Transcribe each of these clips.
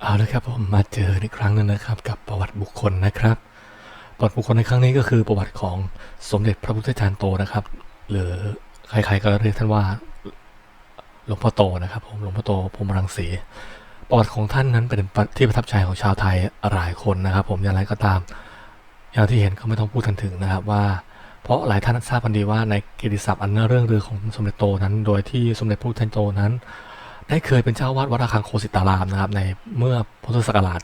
เอาละครับผมมาเจออีกครั้งนึงนะครับกับประวัติบุคคลนะครับประวัติบุคคลในครั้งนี้ก็คือประวัติของสมเด็จพระพุทธจารย์โตนะครับ หรือใครๆก็เรียกท่านว่าหลวงพ่อโตนะครับผมหลวงพ่อโตพรหมรังสีประวัติของท่านนั้นเป็นที่ประทับใจของชาวไทยหลายคนนะครับ ผมอย่างไรก็ตามอย่างที่เห็นก็ไม่ต้องพูดกันถึงนะครับว่า เพราะหลายท่านทราบกันดีว่าในกิตติศัพท์อันน่าเรื่องรือของสมเด็จโตนั้น โดยที่สมเด็จพระพุทธจารย์โตนั้น ได้เคยเป็นเจ้าวาดวัดระฆังโคสิตารามนะครับในเมื่อพุทธศักราช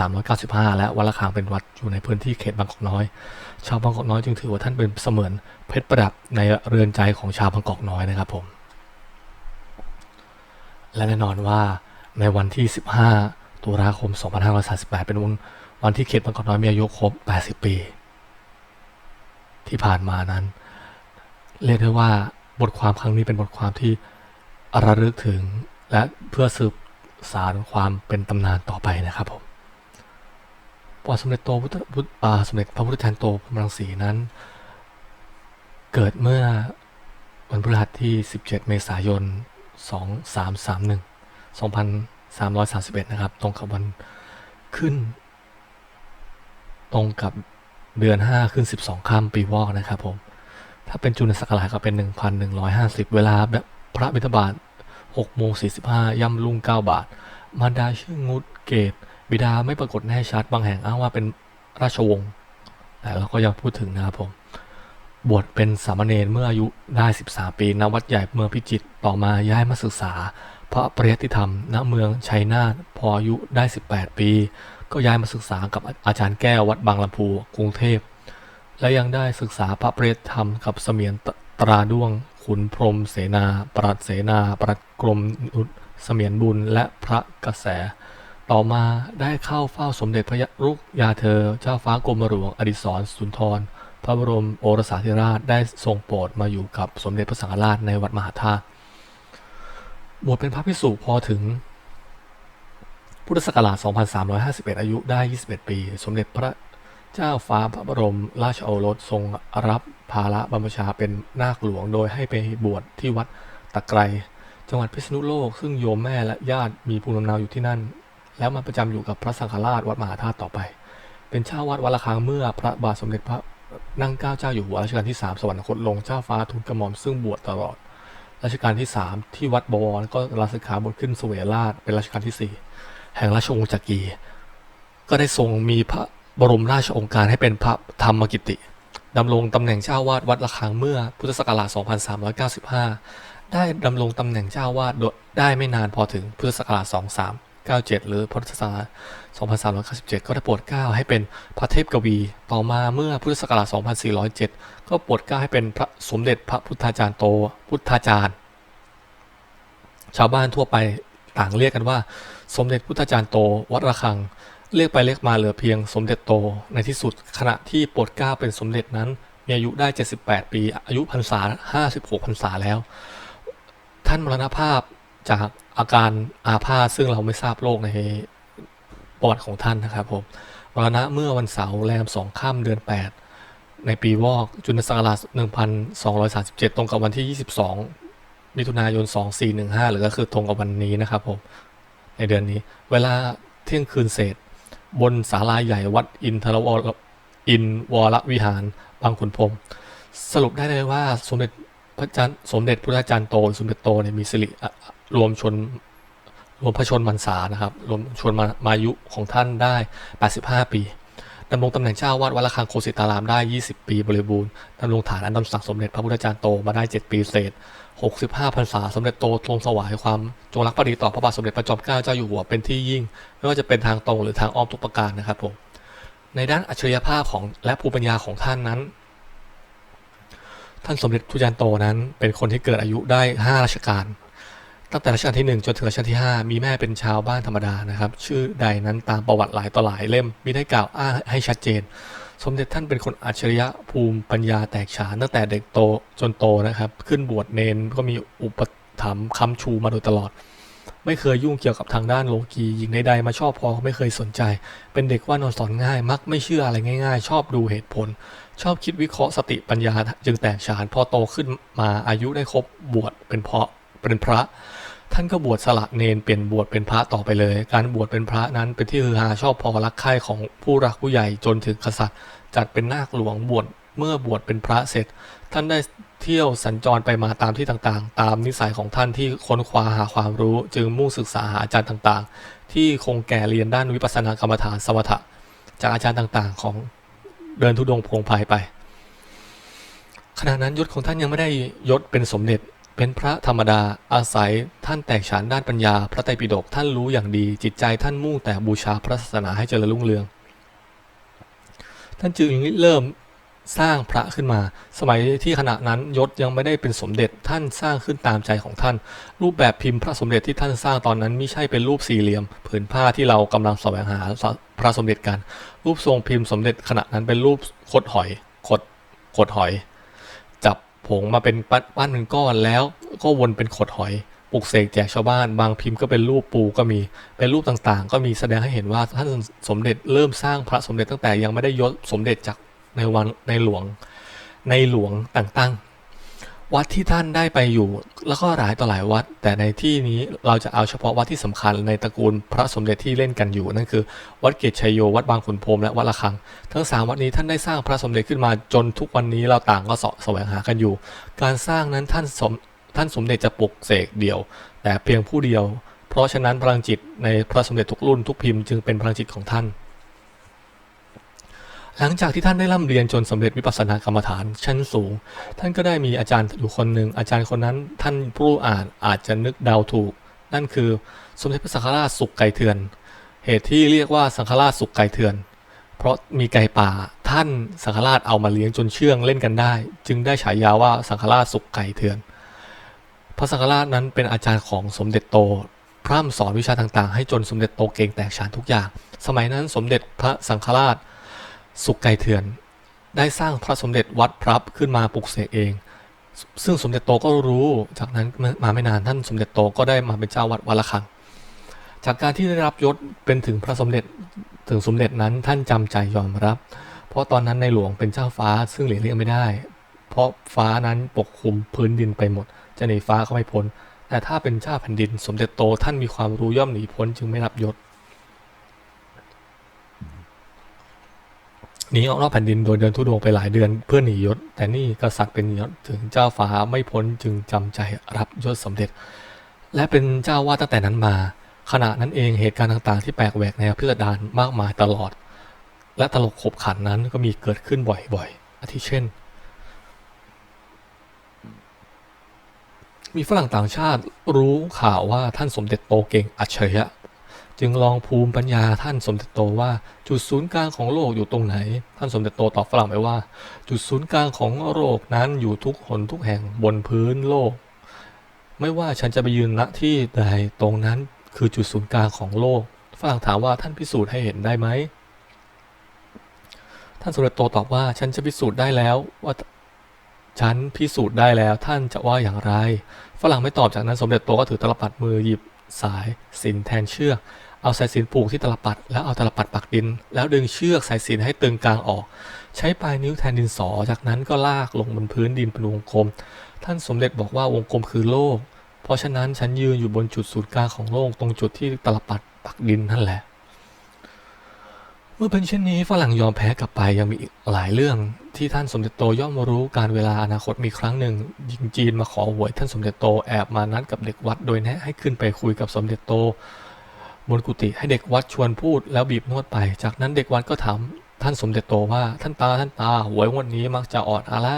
2395 และวัดระฆังเป็นวัดอยู่ในพื้นที่เขตบางกอกน้อย ชาวบางกอกน้อยจึงถือว่าท่านเป็นเสมือนเพชรประดับในเรือนใจของชาวบางกอกน้อยนะครับผม และแน่นอนว่าในวันที่ 15 ตุลาคม 2538 เป็นวันวันที่เขตบางกอกน้อยมีอายุครบ 80 ปี ที่ผ่านมานั้น เรียกได้ว่าบทความครั้งนี้เป็นบทความที่ ระลึกถึงและเพื่อสืบสารความเป็นตำนานต่อไปนะครับผมประวัติสมเด็จโตพุทธพุทธอ่าสมเด็จพระพุทธจารย์โตพรมรังสีนั้น เกิดเมื่อวันพฤหัสที่ 17 เมษายน 2331 2331 นะครับ ตรงกับวันขึ้น ตรงกับเดือน 5 ขึ้น 12 ค่ำปีวอกนะครับผม ถ้าเป็นจุลศักราชก็เป็น 1,150 เวลาแบบ พระบิณฑบาต6โมง45ย่ำลุ่ง9บาท มารดาชื่องุดเกต บิดาไม่ปรากฏแน่ชัด บางแห่งอ้างว่าเป็นราชวงศ์แต่เราก็ยังพูดถึงนะครับผม บวชเป็นสามเณรเมื่ออายุได้13ปีณวัดใหญ่เมืองพิจิตรต่อมาย้ายมาศึกษา พระปริยติธรรมณเมืองชัยนาทพออายุได้ 18 ปี ก็ย้ายมาศึกษากับอาจารย์แก้ววัดบางลำพูกรุงเทพและยังได้ศึกษาพระปริยติธรรมกับเสมียน ตราด้วง ขุนพรมเสนา ปรัดเสนา ปรัดกรมนุษเสมียนบุญและพระกระแส ต่อมาได้เข้าเฝ้าสมเด็จพระรุกยาเธอ เจ้าฟ้ากรมหลวงอดิศรสุนทร พระบรมโอรสาธิราชได้ทรงโปรดมาอยู่กับสมเด็จพระสังฆราชในวัดมหาธาตุบวชเป็นพระภิกษุพอถึงพุทธศักราช 2351 อายุได้ 21 ปี สมเด็จพระ เจ้าฟ้าพระบรมราชโอรสทรงรับภาระบรรพชาเป็นนาคหลวงโดยให้ไปบวชที่วัดตะไครจังหวัดพิษณุโลก ซึ่งโยมแม่และญาติมีภูมิลำเนาอยู่ที่นั่น แล้วมาประจำอยู่กับพระสังฆราชวัดมหาธาตุต่อไป เป็นเจ้าวัดวัดระฆังเมื่อพระบาทสมเด็จพระนั่งเกล้าเจ้าอยู่หัวรัชกาลที่3สวรรคตลงเจ้าฟ้าทูลกระหม่อมซึ่งบวชตลอดรัชกาลที่ 3 ที่วัดบวรก็ลาสิกขาบทขึ้นเสวยราชเป็นรัชกาลที่ 4 แห่งราชวงศ์จักรี ก็ได้ทรงมีพระ บรมราชองค์การให้เป็นพระธรรมกิติดำรงตำแหน่งเจ้าวาดวัดระฆังเมื่อพุทธศักราช 2395 ได้ดำรงตำแหน่งเจ้าวาดดได้ไม่นานพอถึงพุทธศักราช 2397 หรือพุทธศักราช 2397 ก็ได้โปรดเกล้าให้เป็นพระเทพกวี ต่อมาเมื่อพุทธศักราช 2407 ก็โปรดเกล้าให้เป็นพระสมเด็จพระพุทธาจารย์โต พุทธาจารย์ ชาวบ้านทั่วไปต่างเรียกกันว่า สมเด็จพุทธาจารย์โต วัดระฆัง เรียกไปเรียกมาเหลือเพียงสมเด็จโตในที่สุดขณะที่โปรดเกล้าเป็นสมเด็จนั้น มีอายุได้ 78 ปี อายุพรรษา 56 พรรษาแล้ว ท่านมรณภาพจากอาการอาพาธซึ่งเราไม่ทราบโรคในประวัติของท่านนะครับผมมรณะเมื่อวันเสาร์แรมสองค่ำเดือน 8 ในปีวอกจุลศักราช1237 ตรงกับวันที่ 22 มิถุนายน 2415 หรือก็คือตรงกับวันนี้นะครับผมในเดือนนี้ เวลาเที่ยงคืนเศษ บนศาลาใหญ่วัดอินทรวรอินวรวิหารบางขุนพรมสรุปได้เลยว่าสมเด็จพระจันทร์สมเด็จพระจารย์โตสมเด็จโตเนี่ยมีสิริรวมชนรวมพระชนพรรษานะครับ รวมชนมามายุของท่านได้ 85 ปี ดำรงตำแหน่งเจ้าวาดวัดระฆังโคสิตารามได้ 20 ปีบริบูรณ์ดำรงฐานอันดำศักสมเด็จพระพุทธจารย์โตมาได้ 7 ปีเศษ 65พรรษาสมเด็จโตทรงสวายความจงรักภักดีต่อพระบาทสมเด็จพระจอมเกล้าเจ้าอยู่หัวเป็นที่ยิ่ง ไม่ว่าจะเป็นทางตรงหรือทางอ้อมทุกประการนะครับผมในด้านอัจฉริยภาพของและภูมิปัญญาของท่านนั้น ท่านสมเด็จพระจารย์โตนั้นเป็นคนที่เกิดอายุได้ 5 ราชการ ตั้งแต่รัชกาลที่ 1 จนถึงรัชกาลที่ 5 มีแม่เป็นชาวบ้านธรรมดานะครับ ชื่อใดนั้นตามประวัติหลายต่อหลายเล่มมิได้กล่าวอ้างให้ชัดเจน สมเด็จท่านเป็นคนอัจฉริยะภูมิปัญญาแตกฉานตั้งแต่เด็กโตจนโตนะครับ ขึ้นบวชเนนก็มีอุปถัมภ์คำชูมาโดยตลอด ไม่เคยยุ่งเกี่ยวกับทางด้านโลกีหญิงใดๆมาชอบพอไม่เคยสนใจ เป็นเด็กว่านอนสอนง่าย มักไม่เชื่ออะไรง่าย ๆ ชอบดูเหตุผล ชอบคิดวิเคราะห์สติปัญญาจึงแตกฉานพอโตขึ้นมาอายุได้ครบบวชเป็นเพราะ เป็นพระ ท่านก็บวชสละเนนเปลี่ยนบวชเป็นพระต่อไปเลย การบวชเป็นพระนั้นเป็นที่ฮือฮาชอบพอรักใคร่ของผู้รักผู้ใหญ่จนถึงกษัตริย์ จัดเป็นนาคหลวงบวชเมื่อบวชเป็นพระเสร็จ ท่านได้เที่ยวสัญจรไปมาตามที่ต่างๆ ตามนิสัยของท่านที่ค้นคว้าหาความรู้ จึงมุ่งศึกษาหาอาจารย์ต่างๆ ที่คงแก่เรียนด้านวิปัสสนากรรมฐานสมถะ จากอาจารย์ต่างๆ ของเดินทุดงค์พงไพรไปขณะนั้นยศของท่านยังไม่ได้ยศเป็นสมเด็จ เป็นพระธรรมดาอาศัยท่านแตกฉานด้านปัญญา พระไตรปิฎกท่านรู้อย่างดี จิตใจท่านมุ่งแต่บูชาพระศาสนาให้เจริญรุ่งเรือง ท่านจึงเริ่มสร้างพระขึ้นมา สมัยที่ขณะนั้นยศยังไม่ได้เป็นสมเด็จท่านสร้างขึ้นตามใจของท่าน รูปแบบพิมพ์พระสมเด็จที่ท่านสร้างตอนนั้นไม่ใช่เป็นรูปสี่เหลี่ยมผืนผ้าที่เรากำลังแสวงหาพระสมเด็จกัน รูปทรงพิมพ์สมเด็จขณะนั้นเป็นรูปขดหอยขดขดหอย ผงมาเป็นปั้นเป็นก้อนแล้วก็วนเป็นขดหอยปลุกเสกแจกชาวบ้านบางพิมพ์ก็เป็นรูปปูก็มี เป็นรูปต่างๆ ก็มีแสดงให้เห็นว่าท่านสมเด็จเริ่มสร้างพระสมเด็จตั้งแต่ยังไม่ได้ยศสมเด็จจากในวันในหลวงในหลวงต่างๆ วัดที่ท่านได้ไปอยู่ แล้วก็หลายต่อหลายวัด แต่ในที่นี้เราจะเอาเฉพาะวัดที่สำคัญในตระกูลพระสมเด็จที่เล่นกันอยู่นั่นคือ วัดเกตชัยโยวัดบางขุนพรมและวัดละคัง ทั้งสามวัดนี้ท่านได้สร้างพระสมเด็จขึ้นมาจนทุกวันนี้เราต่างก็สะแสวงหากันอยู่ การสร้างนั้นท่านสมท่านสมเด็จจะปลุกเสกเดี่ยว แต่เพียงผู้เดียว เพราะฉะนั้นพลังจิตในพระสมเด็จทุกรุ่นทุกพิมพ์จึงเป็นพลังจิตของท่าน หลังจากที่ท่านได้ร่ำเรียนจนสำเร็จวิปัสสนากรรมฐานชั้นสูง ท่านก็ได้มีอาจารย์อยู่คนหนึ่งอาจารย์คนนั้นท่านผู้อ่านอาจจะนึกเดาถูก นั่นคือสมเด็จพระสังฆราชสุขไก่เถื่อน เหตุที่เรียกว่าสังฆราชสุขไก่เถื่อน เพราะมีไก่ป่าท่านสังฆราชเอามาเลี้ยงจนเชื่องเล่นกันได้ จึงได้ฉายาว่าสังฆราชสุขไก่เถื่อน พระสังฆราชนั้นเป็นอาจารย์ของสมเด็จโตพร่ำสอนวิชาต่างๆ ให้จนสมเด็จโตเก่งแตกฉานทุกอย่าง สมัยนั้นสมเด็จพระสังฆราช สุขไก่เถื่อน ได้สร้างพระสมเด็จวัดพรับขึ้นมาปลุกเสกเอง ซึ่งสมเด็จโตก็รู้ จากนั้นมาไม่นานท่านสมเด็จโตก็ได้มาเป็นเจ้าวัดวัดละคัง จากการที่ได้รับยศเป็นถึงพระสมเด็จถึงสมเด็จนั้นท่านจำใจยอมรับ เพราะตอนนั้นในหลวงเป็นเจ้าฟ้าซึ่งหลีกเลี่ยงไม่ได้ เพราะฟ้านั้นปกคลุมพื้นดินไปหมด จะหนีฟ้าก็ไม่พ้น แต่ถ้าเป็นเจ้าแผ่นดิน สมเด็จโตท่านมีความรู้ย่อมหนีพ้นจึงไม่รับยศ หนีออกนอกแผ่นดินโดยเดินทุดงไปหลายเดือนเพื่อหนียศ แต่นี่กษัตริย์เป็นยศถึงเจ้าฟ้าไม่พ้นจึงจำใจรับยศสมเด็จ และเป็นเจ้าวาดตั้งแต่นั้นมา ขณะนั้นเองเหตุการณ์ต่างๆ ที่แปลกแหวกแนวพิสดารมากมายตลอด และตลกขบขันนั้นก็มีเกิดขึ้นบ่อยๆอาทิเช่น มีฝรั่งต่างชาติรู้ข่าวว่าท่านสมเด็จโตเก่งอัจฉริยะ จึงลองภูมิปัญญาท่านสมเด็จโตว่าจุดศูนย์กลางของโลกอยู่ตรงไหน ท่านสมเด็จโตตอบฝรั่งไปว่า จุดศูนย์กลางของโลกนั้นอยู่ทุกหนทุกแห่งบนพื้นโลก ไม่ว่าฉันจะไปยืนณที่ใดตรงนั้นคือจุดศูนย์กลางของโลกฝรั่งถามว่าท่านพิสูจน์ให้เห็นได้ไหมท่านสมเด็จโตตอบว่าฉันจะพิสูจน์ได้แล้วว่าฉันพิสูจน์ได้แล้วท่านจะว่าอย่างไร ฝรั่งไม่ตอบจากนั้นสมเด็จโตก็ถือตลับปัดมือหยิบสายสินแทนเชือก เอาสายสินผูกที่ตลับปัด แล้วเอาตลับปัดปักดิน แล้วดึงเชือกสายสินให้ตึงกลางออก ใช้ปลายนิ้วแทนดินสอ จากนั้นก็ลากลงบนพื้นดินเป็นวงกลม ท่านสมเด็จบอกว่าวงกลมคือโลก เพราะฉะนั้นฉันยืนอยู่บนจุดศูนย์กลางของโลกตรงจุดที่ตลับปัดปักดินนั่นแหละ เมื่อเป็นเช่นนี้ฝรั่งยอมแพ้กลับไปยังมีอีกหลายเรื่องที่ท่านสมเด็จโตย่อมรู้การเวลาอนาคตมีครั้งหนึ่งหญิงจีนมาขอหวยท่านสมเด็จโตแอบมานัดกับเด็กวัดโดยแนะให้ขึ้นไปคุยกับสมเด็จโต บนกุฏิให้เด็กวัดชวนพูดแล้วบีบนวดไป จากนั้นเด็กวัดก็ถามท่านสมเด็จโตว่าท่านตาท่านตาหวยงวดนี้มักจะออดอะไร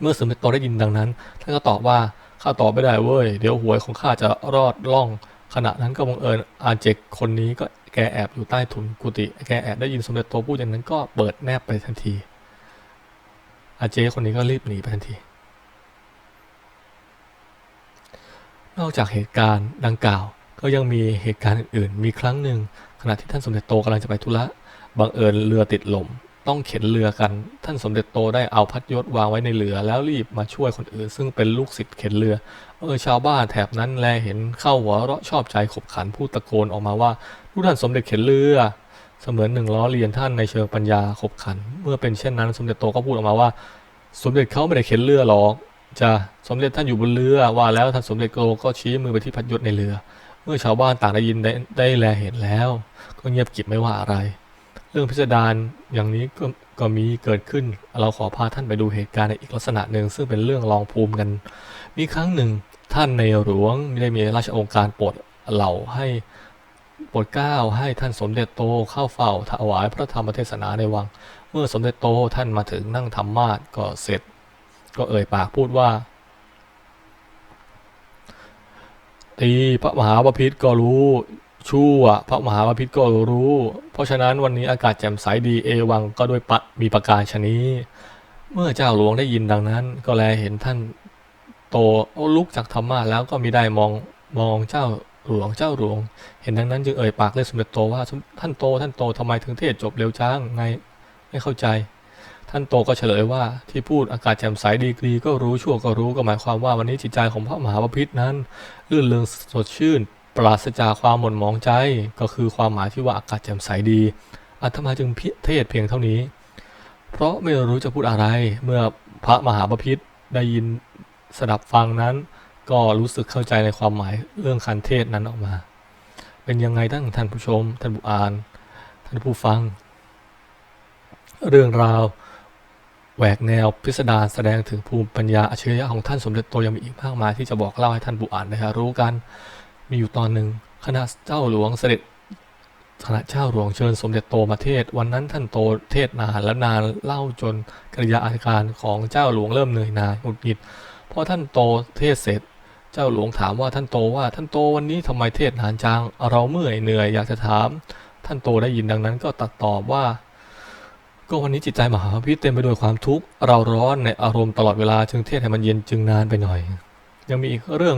เมื่อสมเด็จโตได้ยินดังนั้น ท่านก็ตอบว่าข้าตอบไม่ได้เว้ยเดี๋ยวหวยของข้าจะรอดล่อง ขณะนั้นก็บังเอิญอาเจกคนนี้ก็แกแอบอยู่ใต้ถุนกุฏิแกแอบได้ยินสมเด็จโตพูดอย่างนั้นก็เปิดแนบไปทันที อาเจคนนี้ก็รีบหนีไปทันที นอกจากเหตุการณ์ดังกล่าว ก็ยังมีเหตุการณ์อื่นๆ มีครั้งหนึ่ง ขณะที่ท่านสมเด็จโตกำลังจะไปธุระบังเอิญเรือติดลม ต้องเข็นเรือกัน ท่านสมเด็จโตได้เอาพัดยศวางไว้ในเรือ แล้วรีบมาช่วยคนอื่น ซึ่งเป็นลูกศิษย์เข็นเรือเออชาวบ้านแถบนั้นแลเห็นเข้าหัวเราะชอบใจขบขันพูดตะโกนออกมาว่าลูกท่านสมเด็จเข็นเรือเสมือนหนึ่งล้อเลียนท่านในเชิงปัญญาขบขัน เมื่อเป็นเช่นนั้น สมเด็จโตก็พูดออกมาว่า สมเด็จเขาไม่ได้เข็นเรือหรอก จะสมเด็จท่านอยู่บนเรือว่าแล้วท่านสมเด็จโกก็ชี้มือไปที่พัดยศในเรือ เมื่อชาวบ้านต่างได้ยินได้ได้แลเห็นแล้ว ก็เงียบกิบไม่ว่าอะไร เรื่องพิสดารอย่างนี้ก็ก็มีเกิดขึ้น เราขอพาท่านไปดูเหตุการณ์ในอีกลักษณะหนึ่งซึ่งเป็นเรื่องรองภูมิกัน มีครั้งหนึ่งท่านในหลวงได้มีราชองค์การโปรดเหล่าให้โปรดเกล้าให้ท่านสมเด็จโตเข้าเฝ้าถวายพระธรรมเทศนาในวัง เมื่อสมเด็จโตท่านมาถึงนั่งทำมาศก็เสร็จ ก็เอ่ยปากพูดว่า ตีพระมหาบพิตรก็รู้ชั่วพระมหาบพิตรก็รู้ เพราะฉะนั้นวันนี้อากาศแจ่มใสดีเอวังก็ด้วยปะมีประการชนี้ เมื่อเจ้าหลวงได้ยินดังนั้น ก็แลเห็นท่านโตลุกจากธรรมาสแล้วก็มีได้มองมองเจ้าหลวงเจ้าหลวง เห็นดังนั้นจึงเอ่ยปากเรียกสมเด็จโตว่าท่านโตท่านโตทำไมถึงเทศจบเร็วจังไงไม่เข้าใจ ท่านโตก็เฉลยว่าที่พูดอากาศแจ่มใสดีกรีก็รู้ชั่วก็รู้ก็หมายความว่าวันนี้จิตใจของพระมหาบพิตรนั้นลื่นเริงสดชื่น ปราศจากความหม่นหมองใจ ก็คือความหมายที่ว่าอากาศแจ่มใสดีอาตมาจึงเทศเพียงเท่านี้ เพราะไม่รู้จะพูดอะไรเมื่อพระมหาบพิตรได้ยินสดับฟังนั้น ก็รู้สึกเข้าใจในความหมายเรื่องคันเทศนั้นออกมา เป็นยังไงท่านท่านผู้ชม ท่านผู้อ่าน ท่านผู้ฟัง เรื่องราว แหวกแนวพิสดารแสดงถึงภูมิปัญญาอัจฉริยะของท่านสมเด็จโตยังมีอีกมากมายที่จะบอกเล่าให้ท่านผู้อ่านได้รู้กัน มีอยู่ตอนหนึ่งขณะเจ้าหลวงเสด็จคณะเจ้าหลวงเชิญสมเด็จโตมาเทศ วันนั้นท่านโตเทศนานและนานเล่าจนกิริยาอาการของเจ้าหลวงเริ่มเหนื่อยหน่ายหงุดหงิดพอท่านโตเทศเสร็จ เจ้าหลวงถามว่าท่านโตว่าท่านโตวันนี้ทำไมเทศนานจังเราเมื่อยเหนื่อยอยากจะถาม ท่านโตได้ยินดังนั้นก็ตัดตอบว่า ก็วันนี้จิตใจมหาพิเต็มไปด้วยความทุกข์เราร้อนในอารมณ์ตลอดเวลาจึงเทศให้มันเย็นจึงนานไปหน่อย ยังมีอีกเรื่อง